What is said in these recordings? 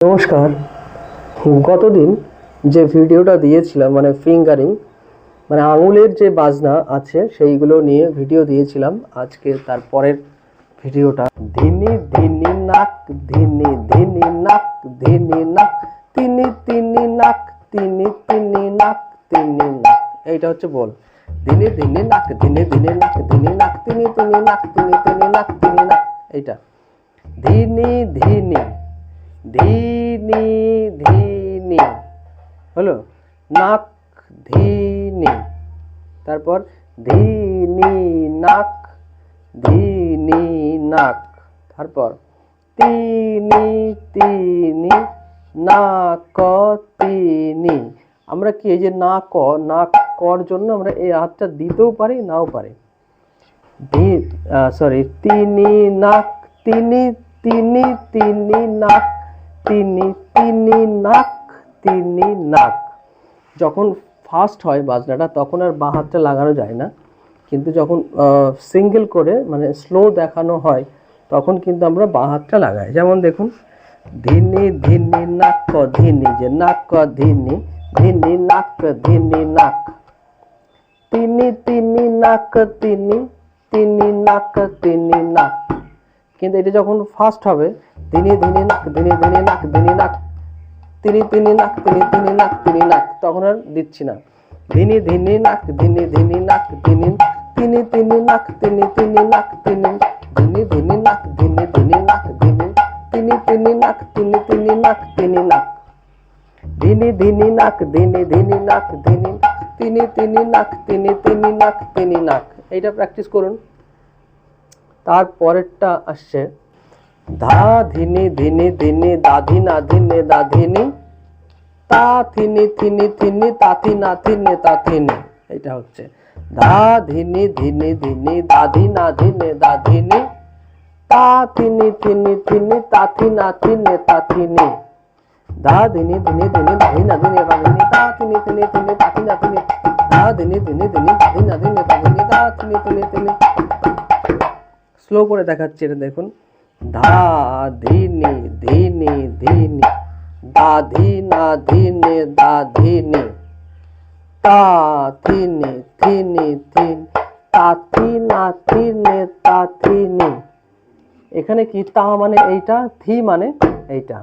নমস্কার। গতদিন যে ভিডিওটা দিয়েছিলাম মানে ফিঙ্গারিং মানে আঙুলের যে বাজনা আছে, সেইগুলো নিয়ে ভিডিও দিয়েছিলাম। আজকে তারপরের ভিডিওটা। ধিনি ধিনি নাক ধিনি ধিনি নাক ধিনি নাক তিনি তিনি নাক তিনি তিনি নাক তিনি নাক। এইটা হচ্ছে বল। দিনে দিনে নাক দিনে দিনে নাক দিনে নাক তিনি তিনি নাক তিনি তিনি নাক তিনি নাক। এইটা। ধিনি ধিনি ধিনি ধিনি। হলো? নাক ধিনি। তারপর ধিনি নাক ধিনি নাক। তারপর তিনি তিনি, নাক তিনি। আমরা কি এই যে না ক না কর জন্য আমরা এই হাতটা দিতেও পারি, নাও পারি? সরি তিনি, নাক, তিনি তিনি তিনি, নাক তিনি তিনি নাক তিনি নাক। যখন ফাস্ট হয় বাজনাটা, তখন আর বাঁ হাতটা লাগানো যায় না। কিন্তু যখন সিঙ্গেল করে মানে স্লো দেখানো হয়, তখন কিন্তু আমরা বাঁ হাতটা লাগাই। যেমন দেখুন, ধিনি ধিনি নাক, ধিনি যে নাক, ধিনি ধিনি নাক ধিনি নাক। তিনি তিনি নাক, তিনি তিনি নাক তিনি নাক। কিন্তু এটা যখন ফার্স্ট হবে দিনে দিনে নাক দিনে দিনে নাক দিনে নাক তিনি তিনি নাক তিনি তিনি নাক তিনি নাক তখন আর দিচ্ছি না দিনে দিনে নাক দিনে দিনে নাক দিনে তিনি তিনি নাক তিনি তিনি নাক তিনি দিনে দিনে নাক দিনে দিনে নাক দিনে তিনি তিনি নাক তিনি তিনি নাক তিনি নাক দিনে দিনে নাক দিনে দিনে নাক দিনে তিনি তিনি নাক তিনি তিনি নাক তিনি নাক এইটা প্র্যাকটিস করুন তারপরেরটা আসছে। ধা, ধিনি ধিনি দাধি না ধিনে দাধিনি, তা, থিনি থিনি তাথি না থিনে তাথিনি এটা হচ্ছে। ধা, ধিনি ধিনি দাধি না ধিনে দাধিনি, তা, থিনি থিনি তাথি না থিনে তাথিনি ধা, ধিনি ধিনি দাধি না ধিনে দাধিনি, তা, থিনি থিনি তাথি না থিনি ধা, ধিনি ধিনি ধিনি, দাধি না ধিনে দাধিনি, তা, থিনি থিনি থিনি স্লো করে দেখাচ্ছি এটা দেখুন। ধা ধিনি ধিনি ধিনি দাধি না। ধিনে দাধিনি তা থিনি থিনি থিন তাথি না। থিনে তাথিনি এখানে কি তা মানে এইটা? থি মানে এইটা।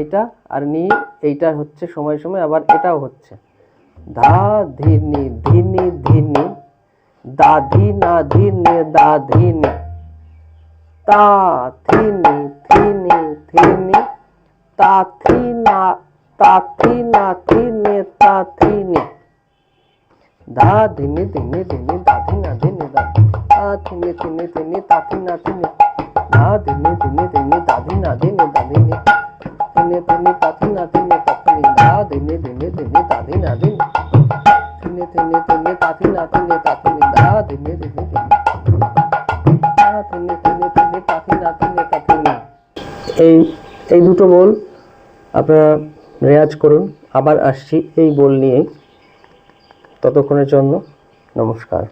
এইটা আর নি এইটা হচ্ছে সময় সময়, আবার এটাও হচ্ছে। ধা ধিনি ধিনি ধিনি দাধি না ধিনে দাধিনি তা থিনি থিনি থিনি তাথি না তাথি না থিনে তাথিনি ধা ধিনি ধিনি ধিনি দাধি না ধিনে দাধি তা থিনি থিনি থিনি তাথি না থিনি ধা ধিনি ধিনি ধিনি দাধি না ধিনে দাধিনি থিনে থিনি তাথি না থিনে তাথিনি ধা ধিনি ধিনি ধিনি এই এই দুটো বল আপনারা রেয়াজ করুন। আবার আসছি এই বল নিয়ে ততক্ষণের জন্য নমস্কার।